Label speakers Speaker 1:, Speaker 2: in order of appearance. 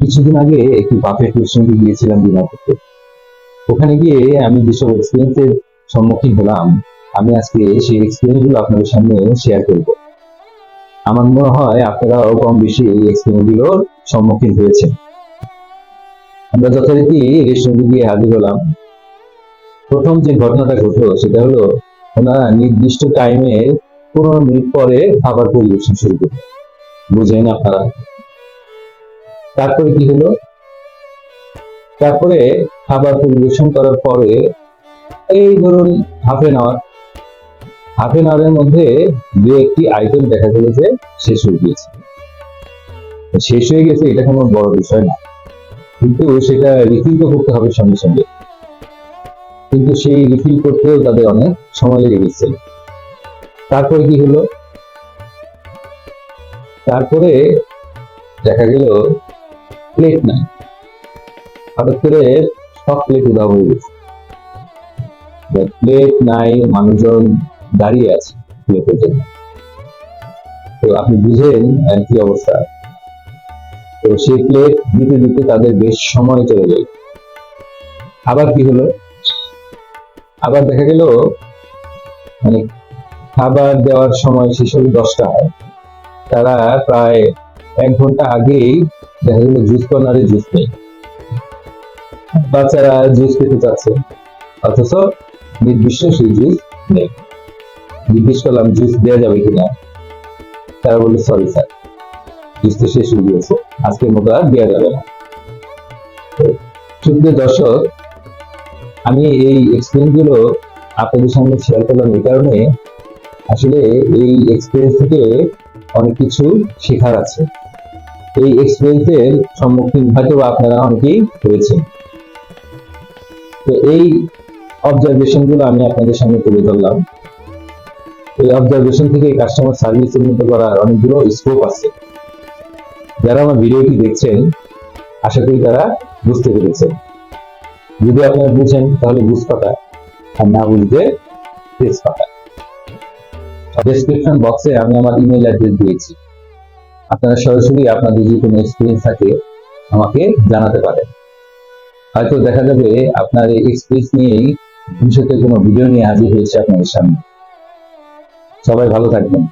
Speaker 1: কিছুদিন আগে একটি বাফেট রেস্টুরেন্টে গিয়েছিলাম করতে ওখানে গিয়ে আমি যেসব এক্সপিরিয়েন্সের সম্মুখীন হলাম, আমি আজকে সেই এক্সপিরিয়েন্সগুলো আপনাদের সামনে শেয়ার করব। আমার মনে হয় আপনারাও কম বেশি এই এক্সপিরিয়েন্সগুলোর সম্মুখীন হয়েছেন। আমরা যথারীতি রেস্টুরেন্টে গিয়ে হাজির হলাম। প্রথম যে ঘটনাটা ঘটলো সেটা হলো ওনারা নির্দিষ্ট টাইমে পনেরো মিনিট পরে খাবার পরিবেশন শুরু করল বুঝেন আপনারা। তারপরে কি হলো? তারপরে খাবার পরিবেশন করার পরে এই ধরুন half an hour half an আওয়ারের মধ্যে দু একটি আইটেম দেখা গেল যে শেষ হয়ে গিয়েছে। শেষ হয়ে গেছে, এটা কোনো বড় বিষয় না। কিন্তু সেটা রিফিল তো করতে হবে সঙ্গে সঙ্গে। কিন্তু সেই রিফিল করতেও তাদের অনেক সময় লেগে গেছে। তারপরে কি হলো? তারপরে দেখা গেল প্লেট নাই। হঠাৎ করে সব প্লেট উধাও হয়ে গেছে। প্লেট নাই, মানুষজন দাঁড়িয়ে আছে প্লেটের জন্য। তো আপনি বুঝেন কি অবস্থা। তো সেই প্লেট দিতে দিতে তাদের বেশ সময় চলে যায় আবার কি হলো? আবার দেখা গেল মানে খাবার দেওয়ার সময় শেষ হলো দশটা তারা প্রায় এক ঘণ্টা আগেই দেখা গেল জুস কর্নারে জুস নেই। বাচ্চারা জুস খেতে চাচ্ছে, অথচ নির্দিষ্ট সেই জুস নেই। জিজ্ঞেস করলাম জুস দেওয়া যাবে কিনা? তারা বলল সরি স্যার জুস তো শেষ হয়ে গিয়েছে। আজকের মতো আর দেওয়া যাবে না। সুপ্রিয় দর্শক, আমি এই এক্সপিরিয়েন্সগুলো আপনাদের সঙ্গে শেয়ার করলাম এই কারণে আসলে এই এক্সপিরিয়েন্স থেকে অনেক কিছু শেখার আছে। এই এক্সপিরিয়েন্সের সম্মুখীন হয়তো আপনারা অনেকেই হয়েছেন। তো এই অবজারভেশনগুলো আমি আপনাদের সামনে তুলে ধরলাম। এই অবজারভেশন থেকে কাস্টমার সার্ভিস উন্নত করার অনেকগুলো স্কোপ আছে। যারা আমার ভিডিওটি দেখছেন, আশা করি তারা বুঝতে পেরেছেন। যদি আপনারা বুঝেন, তাহলে বুঝ পাতা আর না বুঝতে তেজ পাতা ডেসক্রিপশন বক্সে আমি আমার ইমেল অ্যাড্রেস দিয়েছি। আপনারা সরাসরি আপনাদের যে কোনো এক্সপিরিয়েন্স থাকে আমাকে জানাতে পারেন। হয়তো দেখা যাবে আপনার এই এক্সপিরিয়েন্স নিয়েই ভবিষ্যতে কোনো ভিডিও নিয়ে হাজির হয়েছে আপনাদের সামনে। সবাই ভালো থাকবেন।